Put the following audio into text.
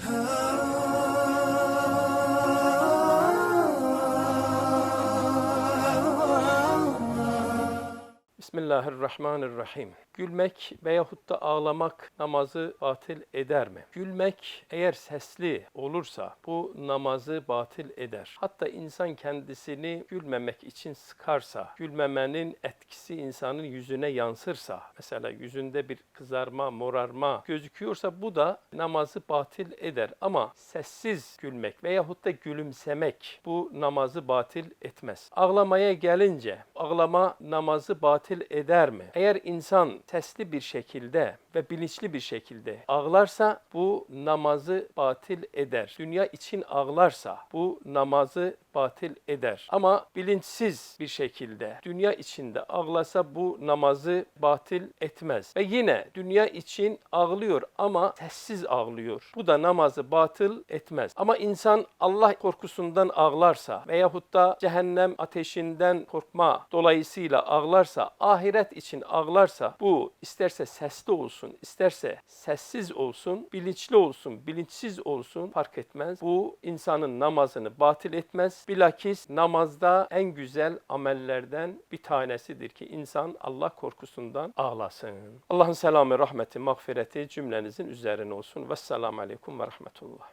Oh. Bismillahirrahmanirrahim. Gülmek veyahut da ağlamak namazı batil eder mi? Gülmek eğer sesli olursa bu namazı batil eder. Hatta insan kendisini gülmemek için sıkarsa, gülmemenin etkisi insanın yüzüne yansırsa, mesela yüzünde bir kızarma, morarma gözüküyorsa bu da namazı batil eder. Ama sessiz gülmek veyahut da gülümsemek bu namazı batil etmez. Ağlamaya gelince ağlama namazı batil eder mi? Eğer insan sesli bir şekilde ve bilinçli bir şekilde ağlarsa bu namazı batil eder. Dünya için ağlarsa bu namazı batil eder. Ama bilinçsiz bir şekilde dünya içinde ağlasa bu namazı batil etmez. Ve yine dünya için ağlıyor ama sessiz ağlıyor. Bu da namazı batıl etmez. Ama insan Allah korkusundan ağlarsa veyahut da cehennem ateşinden korkma dolayısıyla ağlarsa, ahiret için ağlarsa bu isterse sesli olsun, isterse sessiz olsun, bilinçli olsun, bilinçsiz olsun fark etmez. Bu insanın namazını batil etmez. Bilakis namazda en güzel amellerden bir tanesidir ki insan Allah korkusundan ağlasın. Allah'ın selamı, rahmeti, mağfireti cümlenizin üzerine olsun. Vesselamu aleyküm ve rahmetullah.